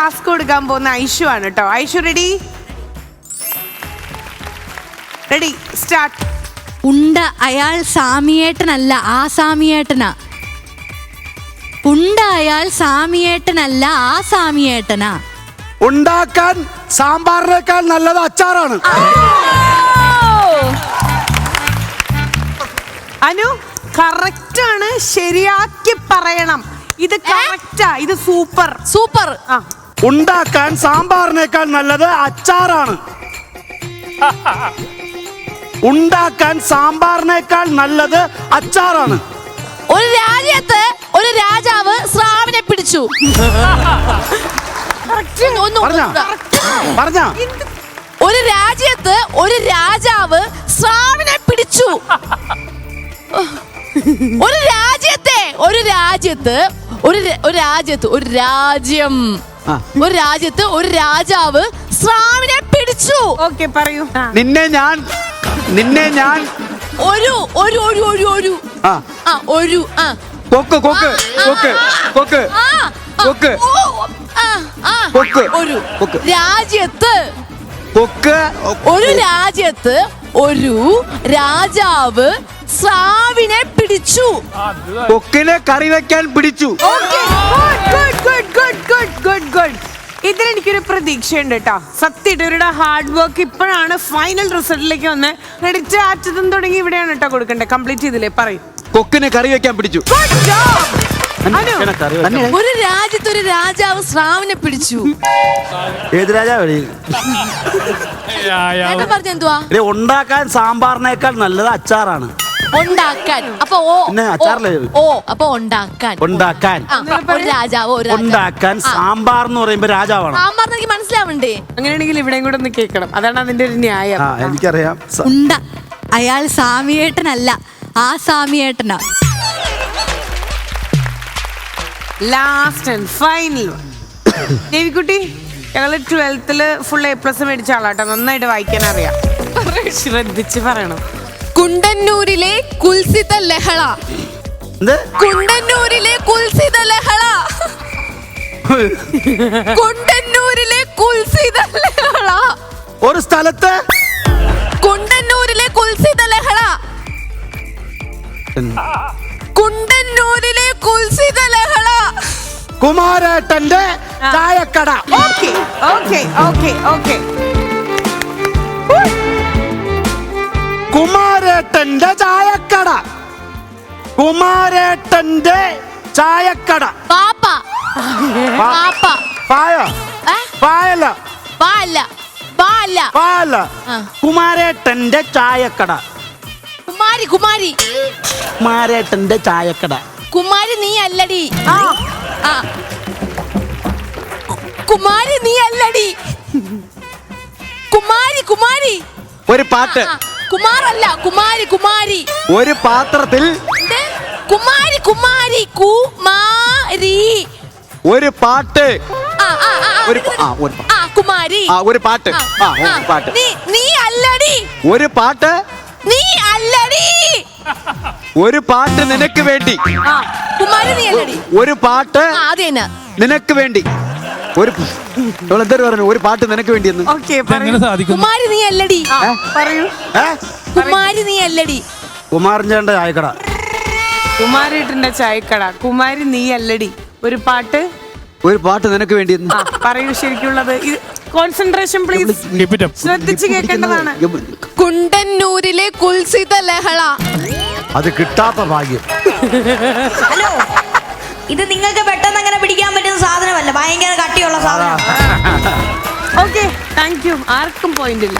Task കൊടുക്കാൻ പോകുന്ന ഐഷു ആണ് കേട്ടോ. ഐഷു റെഡി റെഡി സ്റ്റാർട്ട് ഉണ്ട അയാൾ സാമിയേട്ടനല്ല ആ സാമിയേട്ടനാ ഉണ്ട അയാൾ സാമിയേട്ടനല്ല ആ സാമിയേട്ടനാ ഉണ്ടാക്കാൻ സാമ്പാറിനേക്കാൾ നല്ലത് അച്ചാറാണ്. അനു കറക്റ്റ് ആണ്. ശരിയാക്കി പറയണം. ഇത് കറക്റ്റാ ഇത് സൂപ്പർ. സൂപ്പർ. ആ. ഉണ്ടാക്കാൻ സാമ്പാറിനേക്കാൾ നല്ലത് അച്ചാറാണ്. ഉണ്ടാക്കാൻ സാമ്പാറിനേക്കാൾ നല്ലത് അച്ചാറാണ്. ഒരു രാജ്യത്ത് ഒരു രാജാവ് സ്രാവിനെ പിടിച്ചു. പറഞ്ഞ? ഒരു രാജ്യത്ത് ഒരു രാജാവ് സ്രാവിനെ പിടിച്ചു. ഒരു രാജ്യത്തെ ഒരു രാജ്യത്ത് ഒരു ഒരു രാജ്യത്ത് ഒരു രാജ്യം. ഒരു രാജ്യത്ത് ഒരു രാജാവ് സ്രാവിനെ പിടിച്ചു. ഓക്കെ പറയൂ. നിന്നെ ഞാൻ നിന്നെ ഞാൻ ഒരു ഒരു ഒരു ഒരു ഒരു. ആ. ആ ഒരു ആ. കൊക്ക് കൊക്ക് കൊക്ക് കൊക്ക് ആ, ആ, കൊക്ക്. ഓ, ആ, ആ, കൊക്ക്. ഒരു കൊക്ക്. രാജ്യത്ത് കൊക്ക് ഒരു രാജ്യത്ത് ഒരു രാജാവ് സ്രാവിനെ പിടിച്ചു. കൊക്കിനെ കറി വെക്കാൻ പിടിച്ചു. Okay good, good, good, good good good ഇതിലെനിക്കൊരു പ്രതീക്ഷയുണ്ട് കേട്ടോ സത്യമായിട്ട് ഇവരുടെ ഹാർഡ് വർക്ക് ഇപ്പോഴാണ് ഫൈനൽ റിസൾട്ടിലേക്ക് വന്ന് ക്രെഡിറ്റ് ആറ്റതും തുടങ്ങി ഇവിടെയാണ് കേട്ടോ കൊടുക്കേണ്ടത്. കംപ്ലീറ്റ് ചെയ്തില്ലേ? പറയും. കൊക്കിനെ കറി വെക്കാൻ പിടിച്ചു. ഒരു രാജ്യത്ത് ഒരു രാജാവ് ശ്രാവിനെ പിടിച്ചു. ഏത് രാജാവ് പറഞ്ഞെന്തുവാ? ഉണ്ടാക്കാൻ സാമ്പാറിനേക്കാൾ നല്ലത് അച്ചാറാണ്. ഉണ്ടാക്കാൻ. അപ്പൊ ഓ പിന്നെ അച്ചാറിലെ ഓ അപ്പൊ ഉണ്ടാക്കാൻ. ഉണ്ടാക്കാൻ. ആ, ഒരു രാജാവ് ഒരു രാജാവ്. ഉണ്ടാക്കാൻ സാമ്പാർ എന്ന് പറയുമ്പോ രാജാവാണ്? സാമ്പാർ എനിക്ക് മനസ്സിലാവണ്ടേ അങ്ങനെയാണെങ്കിൽ ഇവിടെയും കൂടെ ഒന്ന് കേൾക്കണം. അതാണ് അതിന്റെ ഒരു ന്യായം. ആ എനിക്കറിയാം. സ- ഉണ്ട. അയാൾ സ്വാമിയേട്ടനല്ല ആ സ്വാമിയേട്ടനാ. ലാസ്റ്റ് ആൻഡ് ഫൈനൽ ദേവിക്കുട്ടി ഞങ്ങൾ ട്വൽത്തിൽ ഫുൾ എ പ്ലസ് മേടിച്ച ആളാട്ടോ. നന്നായിട്ട് വായിക്കാൻ അറിയാം ശ്രദ്ധിച്ച് പറയണം. കുണ്ടന്നൂരിലെ കുൽസിത ലഹള. എന്ത്? കുണ്ടന്നൂരിലെ കുൽസിത ലഹള. കുണ്ടന്നൂരിലെ കുൽസിത ലഹള. ഒരു സ്ഥലത്ത്? കുണ്ടന്നൂരിലെ കുൽസിത ലഹള. കുണ്ടന്നൂരിലെ കുൽസിത ലഹള. കുമാരേട്ടന്റെ ചായക്കട. Okay okay okay okay. കുമാരേട്ടന്റെ ചായക്കട. കുമാരേട്ടന്റെ ചായക്കട. പാപ്പ. പാപ്പ. പായ. കുമാരേട്ടന്റെ ചായക്കട. കുമാരി കുമാരി. കുമാരേട്ടന്റെ ചായക്കട. കുമാരി നീ അല്ലടി. ആ ആ. കുമാരി നീ അല്ലടി. കുമാരി കുമാരി. ഒരു പാട്ട്. കുമാറല്ല കുമാരി കുമാരി. ഒരു പാത്രത്തിൽ ഇത് കുമാരി കുമാരി കുമാരി. ഒരു പാട്ട്. ആ ആ ആ, ആ, ഒരു പ- ആ, ഒരു പ- ആ കുമാരി. ആ ഒരു പാട്ട്. ആ, ആ ആ, ഒരു പാട്ട്. നീ നീ അല്ലടി. ഒരു പാട്ട്. നീ അല്ലടി. ഒരു പാട്ട് നിനക്ക് വേണ്ടി. ആ കുമാരി നീ അല്ലടി. ഒരു പാട്ട് ആ അത് തന്നെ. നിനക്ക് വേണ്ടി. ഒരു എന്തായാലും പറഞ്ഞു? ഒരു പാട്ട് നിനക്ക് വേണ്ടി എന്ന് ഓക്കെ എങ്ങനെ സാധിക്കുന്നു? കുമാരി നീ അല്ലടി. പറയൂ. ഏ? കുമാരി നീ അല്ലടി. കുമാരിന്റെ ചായക്കട. കുമാരിട്ടിന്റെ ചായക്കട. കുമാരി നീ അല്ലടി. ഒരു പാട്ട്? ഒരു പാട്ട് നിനക്ക് വേണ്ടി എന്ന് ആ പറയൂ ശരിക്കുള്ളത്. Concentration please Keep it up. ശ്രദ്ധിച്ച് കേൾക്കേണ്ടതാണ്. കുണ്ടന്നൂരിലെ കുൽസിത ലഹള. അത് കിട്ടാത്ത ഭാഗ്യം. ഹലോ. ഇത് നിങ്ങൾക്ക് പെട്ടെന്ന് അങ്ങനെ പിടിക്കാൻ പറ്റുന്ന സാധനമല്ല. ഭയങ്കര കട്ടിയുള്ള സാധനം. ഓക്കെ താങ്ക് യു ആർക്കും പോയിന്റ് ഇല്ല.